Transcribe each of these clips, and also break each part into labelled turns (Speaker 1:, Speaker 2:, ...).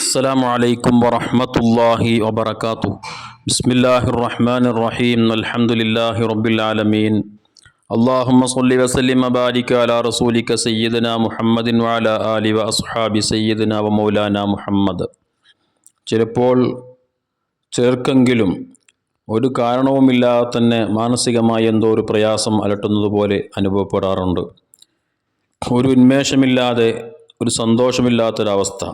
Speaker 1: السلام عليكم ورحمة الله وبركاته بسم الله الرحمن الرحيم الحمد لله رب العالمين اللهم صل وسلم وبارك على رسولك سيدنا محمد وعلى آله وأصحاب سيدنا ومولانا മുഹമ്മദ് ചിലപ്പോൾ ചേർക്കെങ്കിലും ഒരു കാരണവുമില്ലാതെ തന്നെ മാനസികമായി എന്തോ ഒരു പ്രയാസം അലട്ടുന്നത് പോലെ അനുഭവപ്പെടാറുണ്ട് ഒരു ഉന്മേഷമില്ലാതെ ഒരു സന്തോഷമില്ലാത്തൊരവസ്ഥ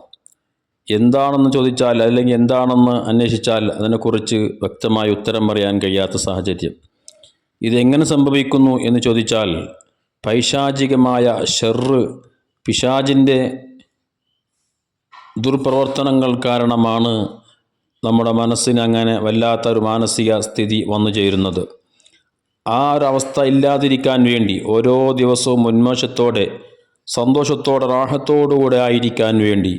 Speaker 1: എന്താണെന്ന് ചോദിച്ചാൽ അല്ലെങ്കിൽ എന്താണെന്ന് അന്വേഷിച്ചാൽ അതിനെക്കുറിച്ച് വ്യക്തമായി ഉത്തരം പറയാൻ കഴിയാത്ത സാഹചര്യം. ഇതെങ്ങനെ സംഭവിക്കുന്നു എന്ന് ചോദിച്ചാൽ പൈശാചികമായ ഷെറ് പിശാജിന്റെ ദുർപ്രവർത്തനങ്ങൾ കാരണമാണ് നമ്മുടെ മനസ്സിന് അങ്ങനെ വല്ലാത്ത ഒരു മാനസിക സ്ഥിതി വന്നു ചേരുന്നത്. ആ അവസ്ഥ ഇല്ലാതിരിക്കാൻ വേണ്ടി ഓരോ ദിവസവും ഉന്മേഷത്തോടെ സന്തോഷത്തോടെ റാഹത്തോടുകൂടെ ആയിരിക്കാൻ വേണ്ടി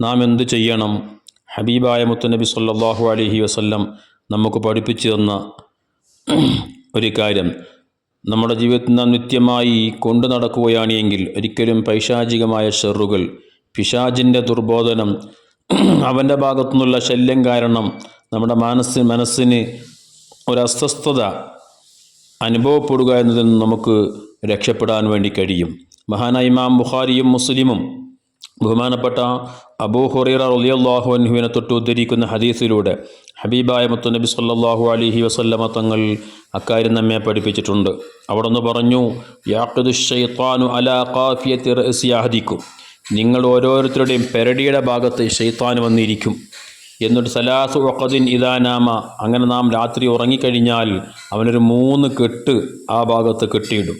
Speaker 1: നാം എന്തു ചെയ്യണം? ഹബീബായ മുത്തനബി സല്ലാഹു അലഹി വസ്ല്ലം നമുക്ക് പഠിപ്പിച്ചു തന്ന ഒരു കാര്യം. നമ്മുടെ ജീവിതത്തിൽ നാം നിത്യമായി കൊണ്ടു നടക്കുകയാണെങ്കിൽ ഒരിക്കലും പൈശാചികമായ ഷെറുകൾ പിശാജിന്റെ ദുർബോധനം അവന്റെ ഭാഗത്തുനിന്നുള്ള ശല്യം കാരണം നമ്മുടെ മനസ്സ് മനസ്സിന് ഒരസ്വസ്ഥത അനുഭവപ്പെടുക എന്നതിൽ നിന്ന് നമുക്ക് രക്ഷപ്പെടാൻ വേണ്ടി കഴിയും. മഹാനായ ഇമാം ബുഖാരിയും മുസ്ലിമും ബഹുമാനപ്പെട്ട അബൂ ഹുറൈറ റളിയല്ലാഹു അൻഹുവിനെ തൊട്ട് ഉദ്ധരിക്കുന്ന ഹദീസിലൂടെ ഹബീബായ മുത്തുനബി സല്ലല്ലാഹു അലൈഹി വസല്ലമ തങ്ങൾ അക്കാര്യം നമ്മെ പഠിപ്പിച്ചിട്ടുണ്ട്. അവിടെ നിന്ന് പറഞ്ഞു യാഖിദു അലാ കാഫിയത്തി റഅസി അഹദിക്കും. നിങ്ങൾ ഓരോരുത്തരുടെയും പെരടിയുടെ ഭാഗത്ത് ഷെയ്ത്താൻ വന്നിരിക്കും. എന്നിട്ട് സലാസു ഒക്കദിൻ ഇദാനാമ അങ്ങനെ നാം രാത്രി ഉറങ്ങിക്കഴിഞ്ഞാൽ അവനൊരു മൂന്ന് കെട്ട് ആ ഭാഗത്ത് കെട്ടിയിടും.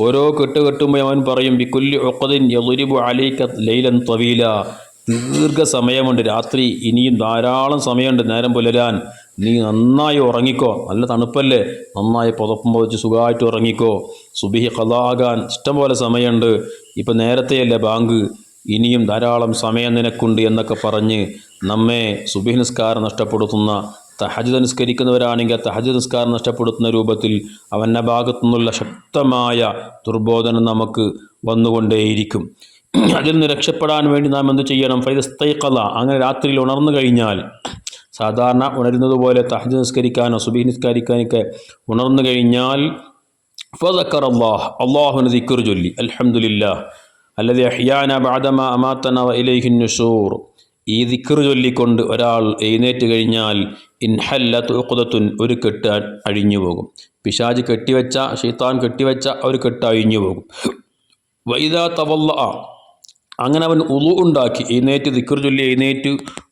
Speaker 1: ഓരോ കെട്ട് കെട്ടുമ്പോൾ അവൻ പറയും ബിക്കുല്ലി ഒക്കതിൻ യദുരിബു അലൈക്ക ലൈലൻ തവീല. ദീർഘസമയമുണ്ട്. രാത്രി ഇനിയും ധാരാളം സമയമുണ്ട്. നേരം പുലരാൻ. നീ നന്നായി ഉറങ്ങിക്കോ. നല്ല തണുപ്പല്ലേ? നന്നായി പുതപ്പും പൊതിച്ച് സുഖമായിട്ട് ഉറങ്ങിക്കോ. സുബിഹി കഥാകാൻ ഇഷ്ടംപോലെ സമയമുണ്ട്. ഇപ്പം നേരത്തെയല്ലേ ബാങ്ക്? ഇനിയും ധാരാളം സമയം നിനക്കുണ്ട് എന്നൊക്കെ പറഞ്ഞ് നമ്മെ സുബിഹ് നിസ്കാരം നഷ്ടപ്പെടുത്തുന്ന തഹജ് നിസ്കരിക്കുന്നവരാണെങ്കിൽ തഹജ് നിസ്കാരം നഷ്ടപ്പെടുത്തുന്ന രൂപത്തിൽ അവന്റെ ഭാഗത്തു നിന്നുള്ള ശക്തമായ ദുർബോധനം നമുക്ക് വന്നുകൊണ്ടേയിരിക്കും. അതിൽ നിന്ന് രക്ഷപ്പെടാൻ വേണ്ടി നാം എന്ത് ചെയ്യണം? ഫൈദസ്തൈക്കല അങ്ങനെ രാത്രിയിൽ ഉണർന്നു കഴിഞ്ഞാൽ സാധാരണ ഉണരുന്നത് പോലെ തഹജ് നിസ്കരിക്കാനോ സുബി നിസ്കരിക്കാനൊക്കെ ഉണർന്നു കഴിഞ്ഞാൽ ഫതക്കർ അള്ളാഹ് അള്ളാഹുന ദിക്കുർ ചൊല്ലി അലഹമുല്ല അല്ലെ അഹിയാന ബാദമ അമാത്തന ഇലൈഹിൻ ഈ ദിക്കർ ചൊല്ലിക്കൊണ്ട് ഒരാൾ എഴുന്നേറ്റ് കഴിഞ്ഞാൽ ഇൻഹല്ലത്ത് ഉഖുദത്തുൻ ഒരു കെട്ട് അഴിഞ്ഞു പോകും. പിശാജ് കെട്ടിവെച്ച ഷെയ്ത്താൻ കെട്ടിവെച്ച ഒരു കെട്ട് അഴിഞ്ഞു പോകും. വൈദ തവല്ല അങ്ങനെ അവൻ ഉളു ഉണ്ടാക്കി എഴുന്നേറ്റ് ദിക്കർ ചൊല്ലി എഴുന്നേറ്റ്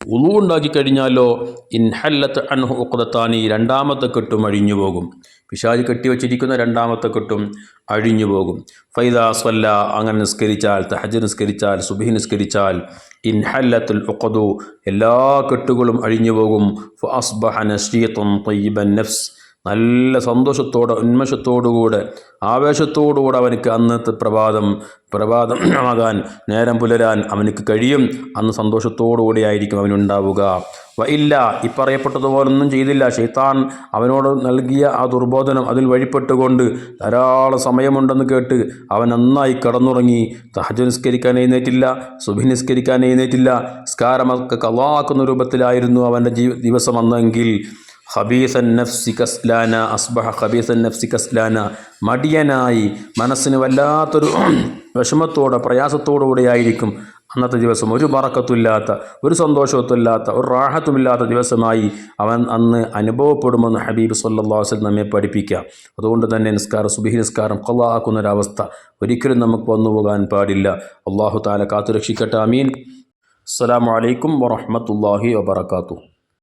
Speaker 1: ഉളു ഉണ്ടാക്കി കഴിഞ്ഞാലോ ഇൻഹല്ലത്ത് അൻഹു ഉഖദത്താനി രണ്ടാമത്തെ കെട്ടും അഴിഞ്ഞു പോകും. പിശാജ് കെട്ടിവെച്ചിരിക്കുന്ന രണ്ടാമത്തെ കെട്ടും അഴിഞ്ഞു പോകും. ഫൈദാസ്വല്ല അങ്ങനെ നിസ്കരിച്ചാൽ തഹജ് നിസ്കരിച്ചാൽ സുബി നിസ്കരിച്ചാൽ ഇൻഹല്ലത്തുൽ ഉഖദു എല്ലാ കെട്ടുകളും അഴിഞ്ഞു പോകും. ഫഅസ്ബഹ നശീത്തുൻ തയ്യിബൻ നഫ്സ് നല്ല സന്തോഷത്തോടെ ഉന്മേഷത്തോടുകൂടെ ആവേശത്തോടുകൂടെ അവനക്ക് അന്നത്തെ പ്രഭാതം പ്രഭാതം ആകാൻ നേരം പുലരാൻ അവനക്ക് കഴിയും. അന്ന് സന്തോഷത്തോടുകൂടി ആയിരിക്കും അവനുണ്ടാവുക ഇല്ല ഈ പറയപ്പെട്ടതുപോലൊന്നും ചെയ്തില്ല. ഷെയ്ത്താൻ അവനോട് നൽകിയ ആ ദുർബോധനം അതിൽ വഴിപ്പെട്ടുകൊണ്ട് ധാരാളം സമയമുണ്ടെന്ന് കേട്ട് അവൻ നന്നായി കടന്നുറങ്ങി. തഹജ് നിസ്കരിക്കാൻ എഴുന്നേറ്റില്ല സുഭി നിസ്കരിക്കാൻ എഴുന്നേറ്റില്ല. സ്കാരമൊക്കെ കലാക്കുന്ന രൂപത്തിലായിരുന്നു അവന്റെ ജീവ ദിവസം അന്നെങ്കിൽ. ഖബീസൻ നഫ്സി കസ്ലാന അസ്ബഹ ഹബീസൻ നഫ്സി കസ്ലാന. മടിയനായി മനസ്സിന് വല്ലാത്തൊരു വിഷമത്തോടെ പ്രയാസത്തോടുകൂടെ ആയിരിക്കും അന്നത്തെ ദിവസം. ഒരു പറക്കത്തുമില്ലാത്ത ഒരു സന്തോഷത്തുമില്ലാത്ത ഒരു റാഹത്തുമില്ലാത്ത ദിവസമായി അവൻ അന്ന് അനുഭവപ്പെടുമെന്ന് ഹബീബ് സല്ലാ വസ്ലം നമ്മെ പഠിപ്പിക്കാം അതുകൊണ്ട് തന്നെ നിസ്കാരം സുബിഹി നിസ്കാരം കൊള്ളാക്കുന്ന ഒരവസ്ഥ ഒരിക്കലും നമുക്ക് വന്നു പോകാൻ പാടില്ല. അള്ളാഹു താല കാത്തുരക്ഷിക്കട്ടെ. അമീൻ അസ്സാം വലൈക്കും വറഹമത്തല്ലാഹി വാബർക്കാത്തു